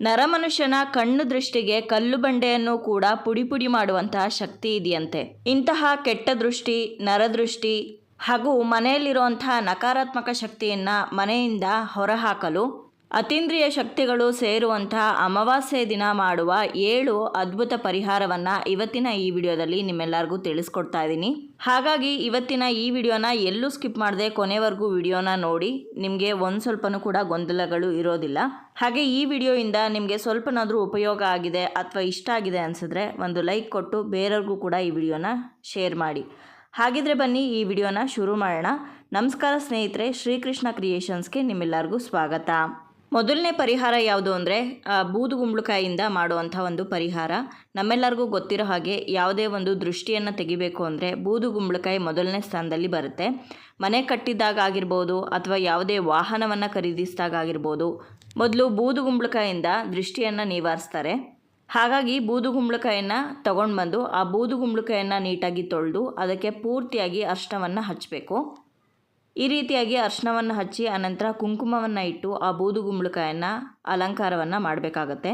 ನರಮನುಷ್ಯನ ಕಣ್ಣು ದೃಷ್ಟಿಗೆ ಕಲ್ಲು ಬಂಡೆಯನ್ನು ಕೂಡ ಪುಡಿ ಪುಡಿ ಮಾಡುವಂತಹ ಶಕ್ತಿ ಇದೆಯಂತೆ. ಇಂತಹ ಕೆಟ್ಟ ದೃಷ್ಟಿ ನರದೃಷ್ಟಿ ಹಾಗೂ ಮನೆಯಲ್ಲಿರುವಂತಹ ನಕಾರಾತ್ಮಕ ಶಕ್ತಿಯನ್ನು ಮನೆಯಿಂದ ಹೊರಹಾಕಲು ಅತೀಂದ್ರಿಯ ಶಕ್ತಿಗಳು ಸೇರುವಂತಹ ಅಮಾವಾಸ್ಯೆ ದಿನ ಮಾಡುವ ಏಳು ಅದ್ಭುತ ಪರಿಹಾರವನ್ನು ಇವತ್ತಿನ ಈ ವಿಡಿಯೋದಲ್ಲಿ ನಿಮ್ಮೆಲ್ಲರಿಗೂ ತಿಳಿಸ್ಕೊಡ್ತಾ ಇದ್ದೀನಿ. ಹಾಗಾಗಿ ಇವತ್ತಿನ ಈ ವಿಡಿಯೋನ ಎಲ್ಲೂ ಸ್ಕಿಪ್ ಮಾಡದೆ ಕೊನೆವರೆಗೂ ವಿಡಿಯೋನ ನೋಡಿ. ನಿಮಗೆ ಒಂದು ಸ್ವಲ್ಪನೂ ಕೂಡ ಗೊಂದಲಗಳು ಇರೋದಿಲ್ಲ. ಹಾಗೆ ಈ ವಿಡಿಯೋಯಿಂದ ನಿಮಗೆ ಸ್ವಲ್ಪನಾದರೂ ಉಪಯೋಗ ಆಗಿದೆ ಅಥವಾ ಇಷ್ಟ ಆಗಿದೆ ಅನಿಸಿದ್ರೆ ಒಂದು ಲೈಕ್ ಕೊಟ್ಟು ಬೇರೆಯವ್ರಿಗೂ ಕೂಡ ಈ ವಿಡಿಯೋನ ಶೇರ್ ಮಾಡಿ. ಹಾಗಿದ್ರೆ ಬನ್ನಿ ಈ ವಿಡಿಯೋನ ಶುರು ಮಾಡೋಣ. ನಮಸ್ಕಾರ ಸ್ನೇಹಿತರೆ, ಶ್ರೀಕೃಷ್ಣ ಕ್ರಿಯೇಷನ್ಸ್ಗೆ ನಿಮ್ಮೆಲ್ಲರಿಗೂ ಸ್ವಾಗತ. ಮೊದಲನೇ ಪರಿಹಾರ ಯಾವುದು ಅಂದರೆ ಬೂದುಗುಂಬಳಕಾಯಿಂದ ಮಾಡುವಂಥ ಒಂದು ಪರಿಹಾರ. ನಮ್ಮೆಲ್ಲರಿಗೂ ಗೊತ್ತಿರೋ ಹಾಗೆ ಯಾವುದೇ ಒಂದು ದೃಷ್ಟಿಯನ್ನು ತೆಗಿಬೇಕು ಅಂದರೆ ಬೂದುಗುಂಬಳಕಾಯಿ ಮೊದಲನೇ ಸ್ಥಾನದಲ್ಲಿ ಬರುತ್ತೆ. ಮನೆ ಕಟ್ಟಿದಾಗ ಆಗಿರ್ಬೋದು ಅಥವಾ ಯಾವುದೇ ವಾಹನವನ್ನು ಖರೀದಿಸಿದಾಗ ಆಗಿರ್ಬೋದು, ಮೊದಲು ಬೂದುಗುಂಬಳಕಾಯಿಂದ ದೃಷ್ಟಿಯನ್ನು ನಿವಾರಿಸ್ತಾರೆ. ಹಾಗಾಗಿ ಬೂದುಗುಂಬಳಕಾಯನ್ನು ತೊಗೊಂಡು ಬಂದು ಆ ಬೂದುಗುಂಬಳಕಾಯನ್ನು ನೀಟಾಗಿ ತೊಳೆದು ಅದಕ್ಕೆ ಪೂರ್ತಿಯಾಗಿ ಅರ್ಶನವನ್ನು ಹಚ್ಚಬೇಕು ಈ ರೀತಿಯಾಗಿ ಅರ್ಶನವನ್ನು ಹಚ್ಚಿ ಅನಂತರ ಕುಂಕುಮವನ್ನು ಇಟ್ಟು ಆ ಬೂದುಗುಂಬಳಕಾಯನ್ನು ಅಲಂಕಾರವನ್ನು ಮಾಡಬೇಕಾಗತ್ತೆ.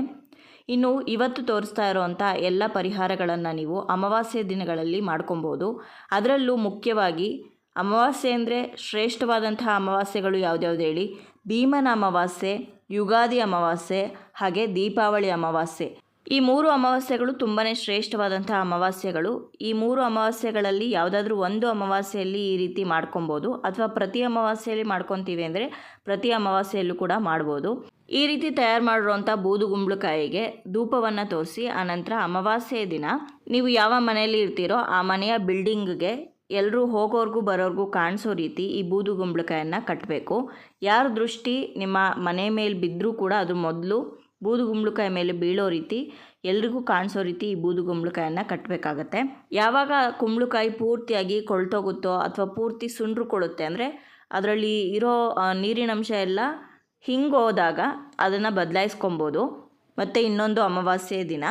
ಇನ್ನು ಇವತ್ತು ತೋರಿಸ್ತಾ ಇರೋವಂಥ ಎಲ್ಲ ಪರಿಹಾರಗಳನ್ನು ನೀವು ಅಮಾವಾಸ್ಯೆ ದಿನಗಳಲ್ಲಿ ಮಾಡ್ಕೊಬೋದು. ಅದರಲ್ಲೂ ಮುಖ್ಯವಾಗಿ ಅಮಾವಾಸ್ಯೆ ಅಂದರೆ ಶ್ರೇಷ್ಠವಾದಂತಹ ಅಮಾವಾಸ್ಯೆಗಳು ಯಾವುದ್ಯಾವ್ದು ಹೇಳಿ? ಭೀಮನ ಅಮಾವಾಸ್ಯೆ, ಯುಗಾದಿ ಅಮಾವಾಸ್ಯೆ, ಹಾಗೆ ದೀಪಾವಳಿ ಅಮಾವಾಸ್ಯೆ. ಈ ಮೂರು ಅಮಾವಾಸ್ಯೆಗಳು ತುಂಬಾ ಶ್ರೇಷ್ಠವಾದಂಥ ಅಮಾವಾಸ್ಯೆಗಳು. ಈ ಮೂರು ಅಮಾವಾಸ್ಯೆಗಳಲ್ಲಿ ಯಾವುದಾದ್ರೂ ಒಂದು ಅಮಾವಾಸ್ಯೆಯಲ್ಲಿ ಈ ರೀತಿ ಮಾಡ್ಕೊಬೋದು. ಅಥವಾ ಪ್ರತಿ ಅಮಾವಾಸ್ಯೆಯಲ್ಲಿ ಮಾಡ್ಕೊತೀವಿ ಅಂದರೆ ಪ್ರತಿ ಅಮಾವಾಸ್ಯೆಯಲ್ಲೂ ಕೂಡ ಮಾಡ್ಬೋದು. ಈ ರೀತಿ ತಯಾರು ಮಾಡಿರುವಂಥ ಬೂದುಗುಂಬಳಕಾಯಿಗೆ ಧೂಪವನ್ನು ತೋರಿಸಿ, ಆನಂತರ ಅಮಾವಾಸ್ಯೆಯ ದಿನ ನೀವು ಯಾವ ಮನೆಯಲ್ಲಿ ಇರ್ತೀರೋ ಆ ಮನೆಯ ಬಿಲ್ಡಿಂಗ್ಗೆ ಎಲ್ಲರೂ ಹೋಗೋರ್ಗೂ ಬರೋರ್ಗೂ ಕಾಣಿಸೋ ರೀತಿ ಈ ಬೂದುಗುಂಬಳಕಾಯನ್ನು ಕಟ್ಟಬೇಕು ಯಾರ ದೃಷ್ಟಿ ನಿಮ್ಮ ಮನೆ ಮೇಲೆ ಬಿದ್ದರೂ ಕೂಡ ಅದು ಮೊದಲು ಬೂದುಗುಂಬಳಕಾಯಿ ಮೇಲೆ ಬೀಳೋ ರೀತಿ ಎಲ್ರಿಗೂ ಕಾಣಿಸೋ ರೀತಿ ಈ ಬೂದುಗುಂಬಳಕಾಯನ್ನು ಕಟ್ಟಬೇಕಾಗತ್ತೆ ಯಾವಾಗ ಕುಂಬಳಕಾಯಿ ಪೂರ್ತಿಯಾಗಿ ಕೊಳ್ತೋಗುತ್ತೋ ಅಥವಾ ಪೂರ್ತಿ ಸುಂಡ್ರು ಕೊಡುತ್ತೆ ಅಂದರೆ ಅದರಲ್ಲಿ ಇರೋ ನೀರಿನಂಶ ಎಲ್ಲ ಹಿಂಗೋದಾಗ ಅದನ್ನು ಬದಲಾಯಿಸ್ಕೊಬೋದು. ಮತ್ತು ಇನ್ನೊಂದು ಅಮಾವಾಸ್ಯೆ ದಿನ.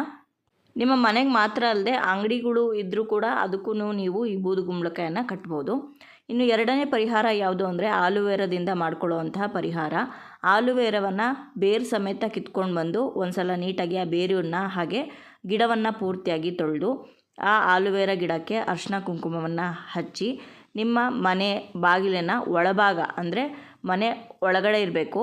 ನಿಮ್ಮ ಮನೆಗೆ ಮಾತ್ರ ಅಲ್ಲದೆ ಅಂಗಡಿಗಳು ಇದ್ದರೂ ಕೂಡ ಅದಕ್ಕೂ ನೀವು ಈ ಬೂದುಗುಂಬಳಕಾಯನ್ನು ಕಟ್ಬೋದು. ಇನ್ನು ಎರಡನೇ ಪರಿಹಾರ ಯಾವುದು ಅಂದರೆ ಆಲುವೇರದಿಂದ ಮಾಡ್ಕೊಳ್ಳುವಂತಹ ಪರಿಹಾರ. ಆಲುವೇರವನ್ನು ಬೇರು ಸಮೇತ ಕಿತ್ಕೊಂಡು ಬಂದು ಒಂದು ಸಲ ನೀಟಾಗಿ ಆ ಬೇರನ್ನ ಹಾಗೆ ಗಿಡವನ್ನು ಪೂರ್ತಿಯಾಗಿ ತೊಳೆದು ಆ ಆಲುವೇರ ಗಿಡಕ್ಕೆ ಅರ್ಶಿನ ಕುಂಕುಮವನ್ನು ಹಚ್ಚಿ ನಿಮ್ಮ ಮನೆ ಬಾಗಿಲಿನ ಒಳಭಾಗ ಅಂದರೆ ಮನೆ ಒಳಗಡೆ ಇರಬೇಕು.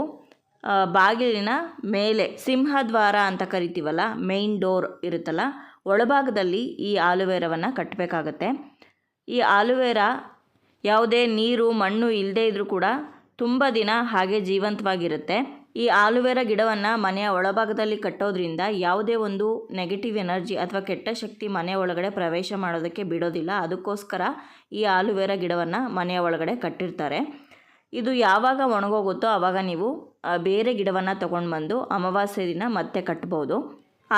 ಬಾಗಿಲಿನ ಮೇಲೆ ಸಿಂಹದ್ವಾರ ಅಂತ ಕರಿತೀವಲ್ಲ ಮೇಯ್ನ್ ಡೋರ್ ಇರುತ್ತಲ್ಲ, ಒಳಭಾಗದಲ್ಲಿ ಈ ಆಲುವೇರವನ್ನು ಕಟ್ಟಬೇಕಾಗತ್ತೆ ಈ ಆಲುವೇರ ಯಾವುದೇ ನೀರು, ಮಣ್ಣು ಇಲ್ಲದೇ ಇದ್ದರೂ ಕೂಡ ತುಂಬ ದಿನ ಹಾಗೆ ಜೀವಂತವಾಗಿರುತ್ತೆ. ಈ ಆಲುವೆರಾ ಗಿಡವನ್ನು ಮನೆಯ ಒಳಭಾಗದಲ್ಲಿ ಕಟ್ಟೋದ್ರಿಂದ ಯಾವುದೇ ಒಂದು ನೆಗೆಟಿವ್ ಎನರ್ಜಿ ಅಥವಾ ಕೆಟ್ಟ ಶಕ್ತಿ ಮನೆಯ ಒಳಗಡೆ ಪ್ರವೇಶ ಮಾಡೋದಕ್ಕೆ ಬಿಡೋದಿಲ್ಲ. ಅದಕ್ಕೋಸ್ಕರ ಈ ಆಲುವೆರಾ ಗಿಡವನ್ನು ಮನೆಯ ಒಳಗಡೆ ಕಟ್ಟಿರ್ತಾರೆ. ಇದು ಯಾವಾಗ ಒಣಗೋಗುತ್ತೋ ಆವಾಗ ನೀವು ಬೇರೆ ಗಿಡವನ್ನು ತೊಗೊಂಡು ಬಂದು ಅಮಾವಾಸ್ಯೆ ದಿನ ಮತ್ತೆ ಕಟ್ಬೋದು.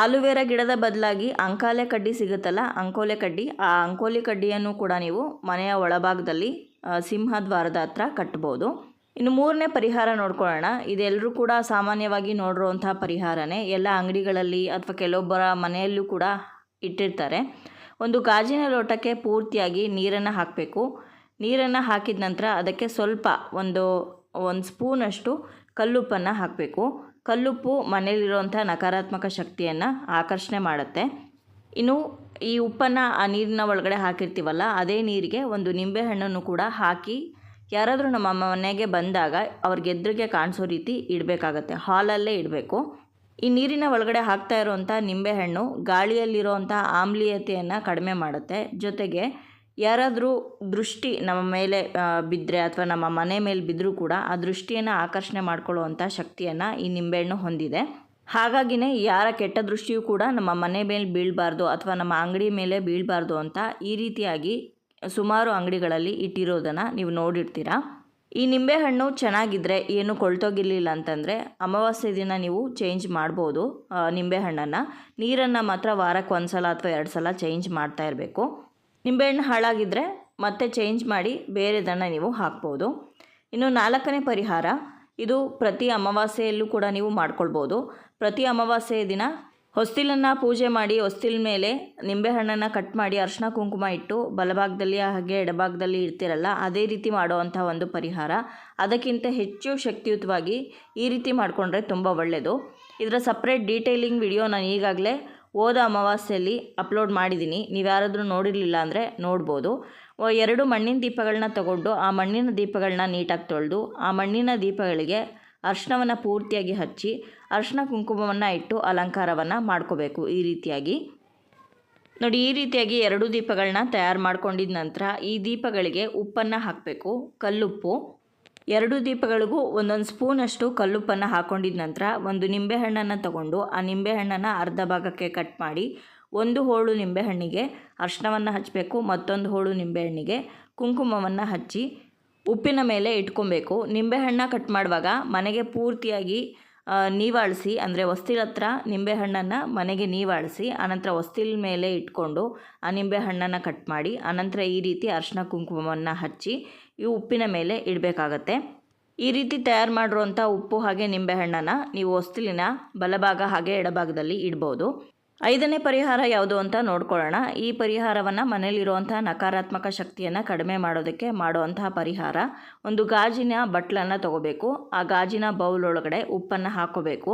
ಆಲುವೇರ ಗಿಡದ ಬದಲಾಗಿ ಅಂಕಾಲೆ ಕಡ್ಡಿ ಸಿಗುತ್ತಲ್ಲ, ಅಂಕೋಲೆ ಕಡ್ಡಿ. ಆ ಅಂಕೋಲೆ ಕಡ್ಡಿಯನ್ನು ಕೂಡ ನೀವು ಮನೆಯ ಒಳಭಾಗದಲ್ಲಿ ಸಿಂಹದ್ವಾರದ ಹತ್ರ ಕಟ್ಬೋದು. ಇನ್ನು ಮೂರನೇ ಪರಿಹಾರ ನೋಡ್ಕೊಳ್ಳೋಣ. ಇದೆಲ್ಲರೂ ಕೂಡ ಸಾಮಾನ್ಯವಾಗಿ ನೋಡಿರುವಂಥ ಪರಿಹಾರನೇ. ಎಲ್ಲ ಅಂಗಡಿಗಳಲ್ಲಿ ಅಥವಾ ಕೆಲವೊಬ್ಬರ ಮನೆಯಲ್ಲೂ ಕೂಡ ಇಟ್ಟಿರ್ತಾರೆ. ಒಂದು ಗಾಜಿನ ಲೋಟಕ್ಕೆ ಪೂರ್ತಿಯಾಗಿ ನೀರನ್ನು ಹಾಕಬೇಕು. ನೀರನ್ನು ಹಾಕಿದ ನಂತರ ಅದಕ್ಕೆ ಸ್ವಲ್ಪ ಒಂದು ಒಂದು ಸ್ಪೂನಷ್ಟು ಕಲ್ಲುಪ್ಪನ್ನು ಹಾಕಬೇಕು. ಕಲ್ಲುಪ್ಪು ಮನೆಯಲ್ಲಿರುವಂಥ ನಕಾರಾತ್ಮಕ ಶಕ್ತಿಯನ್ನು ಆಕರ್ಷಣೆ ಮಾಡುತ್ತೆ. ಇನ್ನು ಈ ಉಪ್ಪನ್ನು ಆ ನೀರಿನ ಒಳಗಡೆ ಹಾಕಿರ್ತೀವಲ್ಲ, ಅದೇ ನೀರಿಗೆ ಒಂದು ನಿಂಬೆಹಣ್ಣನ್ನು ಕೂಡ ಹಾಕಿ ಯಾರಾದರೂ ನಮ್ಮ ಮನೆಗೆ ಬಂದಾಗ ಅವ್ರಿಗೆ ಎದುರಿಗೆ ಕಾಣಿಸೋ ರೀತಿ ಇಡಬೇಕಾಗತ್ತೆ, ಹಾಲಲ್ಲೇ ಇಡಬೇಕು. ಈ ನೀರಿನ ಒಳಗಡೆ ಹಾಕ್ತಾ ಇರುವಂಥ ನಿಂಬೆಹಣ್ಣು ಗಾಳಿಯಲ್ಲಿರುವಂಥ ಆಮ್ಲೀಯತೆಯನ್ನು ಕಡಿಮೆ ಮಾಡುತ್ತೆ. ಜೊತೆಗೆ ಯಾರಾದರೂ ದೃಷ್ಟಿ ನಮ್ಮ ಮೇಲೆ ಬಿದ್ದರೆ ಅಥವಾ ನಮ್ಮ ಮನೆ ಮೇಲೆ ಬಿದ್ದರೂ ಕೂಡ ಆ ದೃಷ್ಟಿಯನ್ನು ಆಕರ್ಷಣೆ ಮಾಡ್ಕೊಳ್ಳುವಂಥ ಶಕ್ತಿಯನ್ನು ಈ ನಿಂಬೆಹಣ್ಣು ಹೊಂದಿದೆ. ಹಾಗಾಗಿನೇ ಯಾರ ಕೆಟ್ಟ ದೃಷ್ಟಿಯೂ ಕೂಡ ನಮ್ಮ ಮನೆ ಮೇಲೆ ಬೀಳಬಾರ್ದು ಅಥವಾ ನಮ್ಮ ಅಂಗಡಿ ಮೇಲೆ ಬೀಳಬಾರ್ದು ಅಂತ ಈ ರೀತಿಯಾಗಿ ಸುಮಾರು ಅಂಗಡಿಗಳಲ್ಲಿ ಇಟ್ಟಿರೋದನ್ನು ನೀವು ನೋಡಿರ್ತೀರಾ. ಈ ನಿಂಬೆಹಣ್ಣು ಚೆನ್ನಾಗಿದ್ದರೆ ಏನು ಕೊಳ್ತೋಗಿರಲಿಲ್ಲ ಅಂತಂದರೆ ಅಮಾವಾಸ್ಯೆ ದಿನ ನೀವು ಚೇಂಜ್ ಮಾಡ್ಬೋದು ನಿಂಬೆಹಣ್ಣನ್ನು. ನೀರನ್ನು ಮಾತ್ರ ವಾರಕ್ಕೆ ಒಂದು ಸಲ ಅಥವಾ ಎರಡು ಸಲ ಚೇಂಜ್ ಮಾಡ್ತಾ ಇರಬೇಕು. ನಿಂಬೆಹಣ್ಣು ಹಾಳಾಗಿದ್ದರೆ ಮತ್ತೆ ಚೇಂಜ್ ಮಾಡಿ ಬೇರೆದನ್ನು ನೀವು ಹಾಕ್ಬೋದು. ಇನ್ನು ನಾಲ್ಕನೇ ಪರಿಹಾರ, ಇದು ಪ್ರತಿ ಅಮಾವಾಸ್ಯೆಯಲ್ಲೂ ಕೂಡ ನೀವು ಮಾಡ್ಕೊಳ್ಬೋದು. ಪ್ರತಿ ಅಮಾವಾಸ್ಯೆಯ ದಿನ ಹೊಸ್ತಿಲನ್ನು ಪೂಜೆ ಮಾಡಿ, ಹೊಸ್ತಿಲ ಮೇಲೆ ನಿಂಬೆಹಣ್ಣನ್ನು ಕಟ್ ಮಾಡಿ ಅರ್ಶಿನ ಕುಂಕುಮ ಇಟ್ಟು ಬಲಭಾಗದಲ್ಲಿ ಹಾಗೆ ಎಡಭಾಗದಲ್ಲಿ ಇರ್ತಿರಲ್ಲ ಅದೇ ರೀತಿ ಮಾಡುವಂಥ ಒಂದು ಪರಿಹಾರ. ಅದಕ್ಕಿಂತ ಹೆಚ್ಚು ಶಕ್ತಿಯುತವಾಗಿ ಈ ರೀತಿ ಮಾಡಿಕೊಂಡ್ರೆ ತುಂಬ ಒಳ್ಳೆಯದು ಇದರ ಸಪ್ರೇಟ್ ಡೀಟೇಲಿಂಗ್ ವಿಡಿಯೋ ನಾನು ಈಗಾಗಲೇ ಹೋದ ಅಮಾವಾಸ್ಯೆಯಲ್ಲಿ ಅಪ್ಲೋಡ್ ಮಾಡಿದ್ದೀನಿ. ನೀವು ಯಾರಾದರೂ ನೋಡಿರಲಿಲ್ಲ ಅಂದರೆ ನೋಡ್ಬೋದು. ಎರಡು ಮಣ್ಣಿನ ದೀಪಗಳನ್ನ ತಗೊಂಡು ಆ ಮಣ್ಣಿನ ದೀಪಗಳನ್ನ ನೀಟಾಗಿ ತೊಳೆದು, ಆ ಮಣ್ಣಿನ ದೀಪಗಳಿಗೆ ಅರ್ಶನವನ್ನು ಪೂರ್ತಿಯಾಗಿ ಹಚ್ಚಿ, ಅರ್ಶಿನ ಕುಂಕುಮವನ್ನು ಇಟ್ಟು ಅಲಂಕಾರವನ್ನು ಮಾಡ್ಕೋಬೇಕು ಈ ರೀತಿಯಾಗಿ. ನೋಡಿ, ಈ ರೀತಿಯಾಗಿ ಎರಡು ದೀಪಗಳನ್ನ ತಯಾರು ಮಾಡ್ಕೊಂಡಿದ ನಂತರ ಈ ದೀಪಗಳಿಗೆ ಉಪ್ಪನ್ನು ಹಾಕಬೇಕು, ಕಲ್ಲುಪ್ಪು. ಎರಡು ದೀಪಗಳಿಗೂ ಒಂದೊಂದು ಸ್ಪೂನಷ್ಟು ಕಲ್ಲುಪ್ಪನ್ನು ಹಾಕೊಂಡಿದ ನಂತರ ಒಂದು ನಿಂಬೆಹಣ್ಣನ್ನು ತಗೊಂಡು ಆ ನಿಂಬೆಹಣ್ಣನ್ನು ಅರ್ಧ ಭಾಗಕ್ಕೆ ಕಟ್ ಮಾಡಿ ಒಂದು ಹೋಳು ನಿಂಬೆಹಣ್ಣಿಗೆ ಅರ್ಶಿನವನ್ನು ಹಚ್ಚಬೇಕು ಮತ್ತೊಂದು ಹೋಳು ನಿಂಬೆಹಣ್ಣಿಗೆ ಕುಂಕುಮವನ್ನು ಹಚ್ಚಿ ಉಪ್ಪಿನ ಮೇಲೆ ಇಟ್ಕೊಬೇಕು. ನಿಂಬೆಹಣ್ಣ ಕಟ್ ಮಾಡುವಾಗ ಮನೆಗೆ ಪೂರ್ತಿಯಾಗಿ ನೀವಾಳಿಸಿ, ಅಂದರೆ ಹೊಸ್ತಿಲ ಹತ್ರ ನಿಂಬೆಹಣ್ಣನ್ನು ಮನೆಗೆ ನೀವಾಳಿಸಿ, ಆನಂತರ ಹೊಸ್ತಿಲ ಮೇಲೆ ಇಟ್ಕೊಂಡು ಆ ನಿಂಬೆಹಣ್ಣನ್ನು ಕಟ್ ಮಾಡಿ, ಆನಂತರ ಈ ರೀತಿ ಅರ್ಶಿನ ಕುಂಕುಮವನ್ನು ಹಚ್ಚಿ ಈ ಉಪ್ಪಿನ ಮೇಲೆ ಇಡಬೇಕಾಗತ್ತೆ. ಈ ರೀತಿ ತಯಾರು ಮಾಡಿರುವಂಥ ಉಪ್ಪು ಹಾಗೆ ನಿಂಬೆಹಣ್ಣನ್ನು ನೀವು ಹೊಸ್ತಿಲಿನ ಬಲಭಾಗ ಹಾಗೆ ಎಡಭಾಗದಲ್ಲಿ ಇಡ್ಬೋದು. ಐದನೇ ಪರಿಹಾರ ಯಾವುದು ಅಂತ ನೋಡ್ಕೊಳ್ಳೋಣ. ಈ ಪರಿಹಾರವನ್ನು ಮನೇಲಿರುವಂಥ ನಕಾರಾತ್ಮಕ ಶಕ್ತಿಯನ್ನು ಕಡಿಮೆ ಮಾಡೋದಕ್ಕೆ ಮಾಡುವಂತಹ ಪರಿಹಾರ. ಒಂದು ಗಾಜಿನ ಬಟ್ಲನ್ನು ತಗೋಬೇಕು. ಆ ಗಾಜಿನ ಬೌಲ್ ಒಳಗಡೆ ಉಪ್ಪನ್ನು ಹಾಕೋಬೇಕು.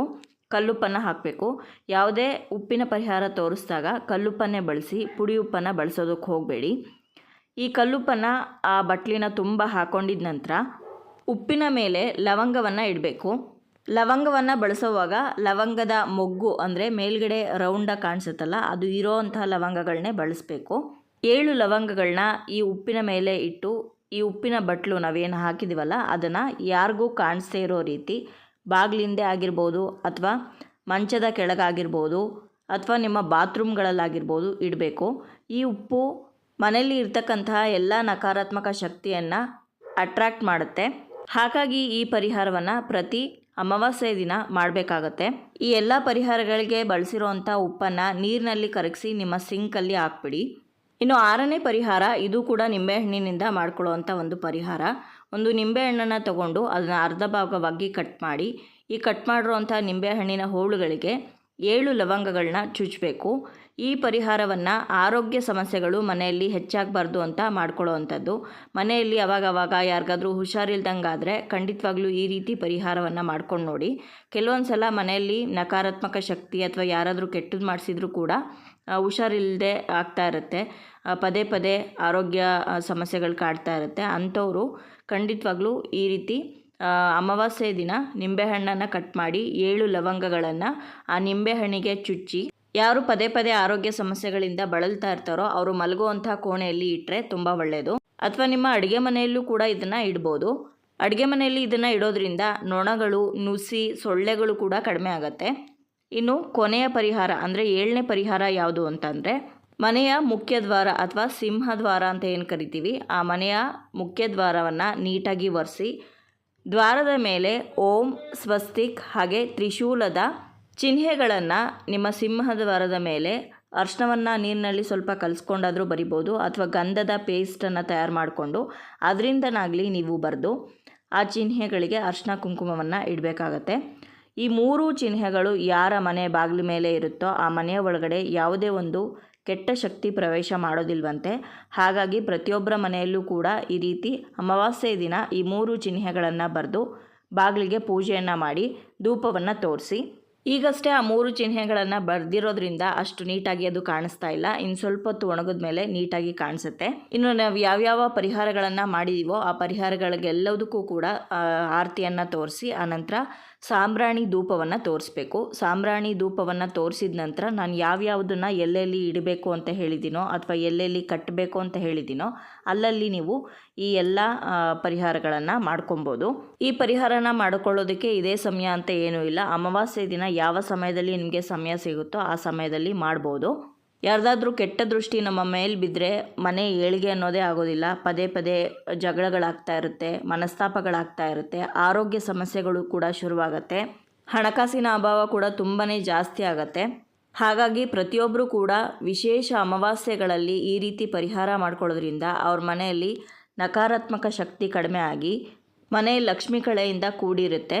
ಕಲ್ಲುಪ್ಪನ್ನು ಹಾಕಬೇಕು. ಯಾವುದೇ ಉಪ್ಪಿನ ಪರಿಹಾರ ತೋರಿಸಿದಾಗ ಕಲ್ಲುಪ್ಪನ್ನೇ ಬಳಸಿ ಪುಡಿ ಉಪ್ಪನ್ನು ಬಳಸೋದಕ್ಕೆ ಹೋಗಬೇಡಿ. ಈ ಕಲ್ಲುಪ್ಪನ್ನು ಆ ಬಟ್ಲಿನ ತುಂಬ ಹಾಕೊಂಡಿದ ನಂತರ ಉಪ್ಪಿನ ಮೇಲೆ ಲವಂಗವನ್ನು ಇಡಬೇಕು. ಲವಂಗವನ್ನು ಬಳಸುವಾಗ ಲವಂಗದ ಮೊಗ್ಗು ಅಂದರೆ ಮೇಲ್ಗಡೆ ರೌಂಡಾಗಿ ಕಾಣಿಸುತ್ತಲ್ಲ, ಅದು ಇರೋವಂಥ ಲವಂಗಗಳನ್ನೇ ಬಳಸಬೇಕು. ಏಳು ಲವಂಗಗಳನ್ನ ಈ ಉಪ್ಪಿನ ಮೇಲೆ ಇಟ್ಟು ಈ ಉಪ್ಪಿನ ಬಟ್ಲು ನಾವೇನು ಹಾಕಿದ್ದೀವಲ್ಲ ಅದನ್ನು ಯಾರಿಗೂ ಕಾಣಿಸ್ದೇ ಇರೋ ರೀತಿ ಬಾಗಿಲಿಂದೆ ಆಗಿರ್ಬೋದು ಅಥವಾ ಮಂಚದ ಕೆಳಗಾಗಿರ್ಬೋದು ಅಥವಾ ನಿಮ್ಮ ಬಾತ್ರೂಮ್ಗಳಲ್ಲಾಗಿರ್ಬೋದು ಇಡಬೇಕು. ಈ ಉಪ್ಪು ಮನೆಯಲ್ಲಿ ಇರ್ತಕ್ಕಂತಹ ಎಲ್ಲ ನಕಾರಾತ್ಮಕ ಶಕ್ತಿಯನ್ನು ಅಟ್ರ್ಯಾಕ್ಟ್ ಮಾಡುತ್ತೆ. ಹಾಗಾಗಿ ಈ ಪರಿಹಾರವನ್ನು ಪ್ರತಿ ಅಮಾವಾಸ್ಯೆ ದಿನ ಮಾಡಬೇಕಾಗತ್ತೆ. ಈ ಎಲ್ಲ ಪರಿಹಾರಗಳಿಗೆ ಬಳಸಿರುವಂಥ ಉಪ್ಪನ್ನು ನೀರಿನಲ್ಲಿ ಕರಗಿಸಿ ನಿಮ್ಮ ಸಿಂಕಲ್ಲಿ ಹಾಕ್ಬಿಡಿ. ಇನ್ನು ಆರನೇ ಪರಿಹಾರ, ಇದು ಕೂಡ ನಿಂಬೆಹಣ್ಣಿನಿಂದ ಮಾಡ್ಕೊಳ್ಳುವಂಥ ಒಂದು ಪರಿಹಾರ. ಒಂದು ನಿಂಬೆಹಣ್ಣನ್ನು ತಗೊಂಡು ಅದನ್ನು ಅರ್ಧ ಭಾಗವಾಗಿ ಕಟ್ ಮಾಡಿ, ಈ ಕಟ್ ಮಾಡಿರುವಂಥ ನಿಂಬೆಹಣ್ಣಿನ ಹೋಳುಗಳಿಗೆ ಏಳು ಲವಂಗಗಳನ್ನ ಚುಚ್ಚಬೇಕು ಈ ಪರಿಹಾರವನ್ನು ಆರೋಗ್ಯ ಸಮಸ್ಯೆಗಳು ಮನೆಯಲ್ಲಿ ಹೆಚ್ಚಾಗಬಾರ್ದು ಅಂತ ಮಾಡ್ಕೊಳ್ಳೋವಂಥದ್ದು ಮನೆಯಲ್ಲಿ ಅವಾಗವಾಗ ಯಾರಿಗಾದ್ರೂ ಹುಷಾರಿಲ್ದಂಗಾದರೆ ಖಂಡಿತವಾಗ್ಲೂ ಈ ರೀತಿ ಪರಿಹಾರವನ್ನು ಮಾಡ್ಕೊಂಡು ನೋಡಿ. ಕೆಲವೊಂದು ಸಲ ಮನೆಯಲ್ಲಿ ನಕಾರಾತ್ಮಕ ಶಕ್ತಿ ಅಥವಾ ಯಾರಾದರೂ ಕೆಟ್ಟದ್ದು ಮಾಡಿಸಿದ್ರು ಕೂಡ ಹುಷಾರಿಲ್ಲದೆ ಆಗ್ತಾ ಇರುತ್ತೆ. ಪದೇ ಪದೇ ಆರೋಗ್ಯ ಸಮಸ್ಯೆಗಳು ಕಾಡ್ತಾ ಇರುತ್ತೆ. ಅಂಥವರು ಖಂಡಿತವಾಗ್ಲೂ ಈ ರೀತಿ ಅಮಾವಾಸ್ಯೆ ದಿನ ನಿಂಬೆಹಣ್ಣನ್ನು ಕಟ್ ಮಾಡಿ ಏಳು ಲವಂಗಗಳನ್ನು ಆ ನಿಂಬೆಹಣ್ಣಿಗೆ ಚುಚ್ಚಿ, ಯಾರು ಪದೇ ಪದೇ ಆರೋಗ್ಯ ಸಮಸ್ಯೆಗಳಿಂದ ಬಳಲ್ತಾ ಇರ್ತಾರೋ ಅವರು ಮಲಗುವಂಥ ಕೋಣೆಯಲ್ಲಿ ಇಟ್ಟರೆ ತುಂಬ ಒಳ್ಳೆಯದು ಅಥವಾ ನಿಮ್ಮ ಅಡುಗೆ ಮನೆಯಲ್ಲೂ ಕೂಡ ಇದನ್ನು ಇಡ್ಬೋದು. ಅಡುಗೆ ಮನೆಯಲ್ಲಿ ಇದನ್ನು ಇಡೋದ್ರಿಂದ ನೊಣಗಳು, ನುಸಿ, ಸೊಳ್ಳೆಗಳು ಕೂಡ ಕಡಿಮೆ ಆಗುತ್ತೆ. ಇನ್ನು ಕೊನೆಯ ಪರಿಹಾರ ಅಂದರೆ ಏಳನೇ ಪರಿಹಾರ ಯಾವುದು ಅಂತಂದರೆ, ಮನೆಯ ಮುಖ್ಯ ದ್ವಾರ ಅಥವಾ ಸಿಂಹದ್ವಾರ ಅಂತ ಏನು ಕರಿತೀವಿ, ಆ ಮನೆಯ ಮುಖ್ಯ ದ್ವಾರವನ್ನು ನೀಟಾಗಿ ಒರೆಸಿ ದ್ವಾರದ ಮೇಲೆ ಓಂ ಸ್ವಸ್ತಿಕ್ ಹಾಗೆ ತ್ರಿಶೂಲದ ಚಿಹ್ನೆಗಳನ್ನು ನಿಮ್ಮ ಸಿಂಹದ್ವಾರದ ಮೇಲೆ ಅರ್ಶನವನ್ನು ನೀರಿನಲ್ಲಿ ಸ್ವಲ್ಪ ಕಲಿಸ್ಕೊಂಡಾದರೂ ಬರಿಬೋದು ಅಥವಾ ಗಂಧದ ಪೇಸ್ಟನ್ನು ತಯಾರು ಮಾಡಿಕೊಂಡು ಅದರಿಂದನಾಗಲಿ ನೀವು ಬರೆದು ಆ ಚಿಹ್ನೆಗಳಿಗೆ ಅರ್ಶನ ಕುಂಕುಮವನ್ನು ಇಡಬೇಕಾಗತ್ತೆ. ಈ ಮೂರು ಚಿಹ್ನೆಗಳು ಯಾರ ಮನೆ ಬಾಗಿಲ ಮೇಲೆ ಇರುತ್ತೋ ಆ ಮನೆಯ ಒಳಗಡೆ ಯಾವುದೇ ಒಂದು ಕೆಟ್ಟ ಶಕ್ತಿ ಪ್ರವೇಶ ಮಾಡೋದಿಲ್ವಂತೆ. ಹಾಗಾಗಿ ಪ್ರತಿಯೊಬ್ಬರ ಮನೆಯಲ್ಲೂ ಕೂಡ ಈ ರೀತಿ ಅಮಾವಾಸ್ಯೆ ದಿನ ಈ ಮೂರು ಚಿಹ್ನೆಗಳನ್ನು ಬರೆದು ಬಾಗಿಲಿಗೆ ಪೂಜೆಯನ್ನು ಮಾಡಿ ಧೂಪವನ್ನು ತೋರಿಸಿ. ಈಗಷ್ಟೇ ಆ ಮೂರು ಚಿಹ್ನೆಗಳನ್ನು ಬರೆದಿರೋದ್ರಿಂದ ಅಷ್ಟು ನೀಟಾಗಿ ಅದು ಕಾಣಿಸ್ತಾ ಇಲ್ಲ. ಇನ್ನು ಸ್ವಲ್ಪ ಹೊತ್ತು ಒಣಗಿದ ಮೇಲೆ ನೀಟಾಗಿ ಕಾಣಿಸುತ್ತೆ. ಇನ್ನು ನಾವು ಯಾವ್ಯಾವ ಪರಿಹಾರಗಳನ್ನು ಮಾಡಿದೀವೋ ಆ ಪರಿಹಾರಗಳಿಗೆಲ್ಲದಕ್ಕೂ ಕೂಡ ಆರತಿಯನ್ನು ತೋರಿಸಿ, ಆನಂತರ ಸಾಂಬ್ರಾಣಿ ಧೂಪವನ್ನು ತೋರಿಸ್ಬೇಕು. ಸಾಂಬ್ರಾಣಿ ಧೂಪವನ್ನು ತೋರಿಸಿದ ನಂತರ ನಾನು ಯಾವ್ಯಾವುದನ್ನು ಎಲ್ಲೆಲ್ಲಿ ಇಡಬೇಕು ಅಂತ ಹೇಳಿದ್ದೀನೋ ಅಥವಾ ಎಲ್ಲೆಲ್ಲಿ ಕಟ್ಟಬೇಕು ಅಂತ ಹೇಳಿದ್ದೀನೋ ಅಲ್ಲಲ್ಲಿ ನೀವು ಈ ಎಲ್ಲ ಪರಿಹಾರಗಳನ್ನು ಮಾಡ್ಕೊಬೋದು. ಈ ಪರಿಹಾರನ ಮಾಡಿಕೊಳ್ಳೋದಕ್ಕೆ ಇದೇ ಸಮಯ ಅಂತ ಏನೂ ಇಲ್ಲ. ಅಮಾವಾಸ್ಯೆ ದಿನ ಯಾವ ಸಮಯದಲ್ಲಿ ನಿಮಗೆ ಸಮಯ ಸಿಗುತ್ತೋ ಆ ಸಮಯದಲ್ಲಿ ಮಾಡ್ಬೋದು. ಯಾರ್ದಾದ್ರೂ ಕೆಟ್ಟ ದೃಷ್ಟಿ ನಮ್ಮ ಮೇಲೆ ಬಿದ್ದರೆ ಮನೆ ಏಳಿಗೆ ಅನ್ನೋದೇ ಆಗೋದಿಲ್ಲ. ಪದೇ ಪದೇ ಜಗಳಗಳಾಗ್ತಾ ಇರುತ್ತೆ, ಮನಸ್ತಾಪಗಳಾಗ್ತಾ ಇರುತ್ತೆ, ಆರೋಗ್ಯ ಸಮಸ್ಯೆಗಳು ಕೂಡ ಶುರುವಾಗತ್ತೆ. ಹಣಕಾಸಿನ ಅಭಾವ ಕೂಡ ತುಂಬಾ ಜಾಸ್ತಿ ಆಗತ್ತೆ. ಹಾಗಾಗಿ ಪ್ರತಿಯೊಬ್ಬರು ಕೂಡ ವಿಶೇಷ ಅಮಾವಾಸ್ಯೆಗಳಲ್ಲಿ ಈ ರೀತಿ ಪರಿಹಾರ ಮಾಡ್ಕೊಳ್ಳೋದ್ರಿಂದ ಅವ್ರ ಮನೆಯಲ್ಲಿ ನಕಾರಾತ್ಮಕ ಶಕ್ತಿ ಕಡಿಮೆ ಆಗಿ ಮನೆ ಲಕ್ಷ್ಮಿ ಕಳೆಯಿಂದ ಕೂಡಿರುತ್ತೆ.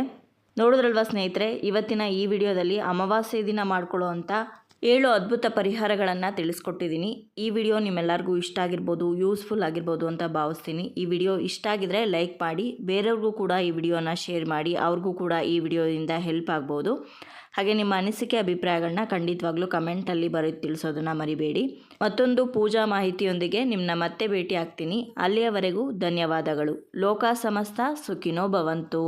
ನೋಡಿದ್ರಲ್ವ ಸ್ನೇಹಿತರೆ, ಇವತ್ತಿನ ಈ ವಿಡಿಯೋದಲ್ಲಿ ಅಮಾವಾಸ್ಯೆ ದಿನ ಮಾಡ್ಕೊಳ್ಳೋ ಅಂಥ ಏಳು ಅದ್ಭುತ ಪರಿಹಾರಗಳನ್ನು ತಿಳಿಸ್ಕೊಟ್ಟಿದ್ದೀನಿ. ಈ ವಿಡಿಯೋ ನಿಮ್ಮೆಲ್ಲರಿಗೂ ಇಷ್ಟ ಆಗಿರ್ಬೋದು, ಯೂಸ್ಫುಲ್ ಆಗಿರ್ಬೋದು ಅಂತ ಭಾವಿಸ್ತೀನಿ. ಈ ವಿಡಿಯೋ ಇಷ್ಟ ಆಗಿದ್ರೆ ಲೈಕ್ ಮಾಡಿ, ಬೇರೆಯವ್ರಿಗೂ ಕೂಡ ಈ ವಿಡಿಯೋನ ಶೇರ್ ಮಾಡಿ, ಅವ್ರಿಗೂ ಕೂಡ ಈ ವಿಡಿಯೋದಿಂದ ಹೆಲ್ಪ್ ಆಗ್ಬೋದು. ಹಾಗೆ ನಿಮ್ಮ ಅನಿಸಿಕೆ ಅಭಿಪ್ರಾಯಗಳನ್ನ ಖಂಡಿತವಾಗ್ಲೂ ಕಮೆಂಟಲ್ಲಿ ಬರೆದು ತಿಳಿಸೋದನ್ನು ಮರಿಬೇಡಿ. ಮತ್ತೊಂದು ಪೂಜಾ ಮಾಹಿತಿಯೊಂದಿಗೆ ನಿಮ್ಮನ್ನ ಮತ್ತೆ ಭೇಟಿ ಆಗ್ತೀನಿ. ಅಲ್ಲಿಯವರೆಗೂ ಧನ್ಯವಾದಗಳು. ಲೋಕ ಸಮಸ್ತ, ಸುಖಿನೋ ಭವಂತು.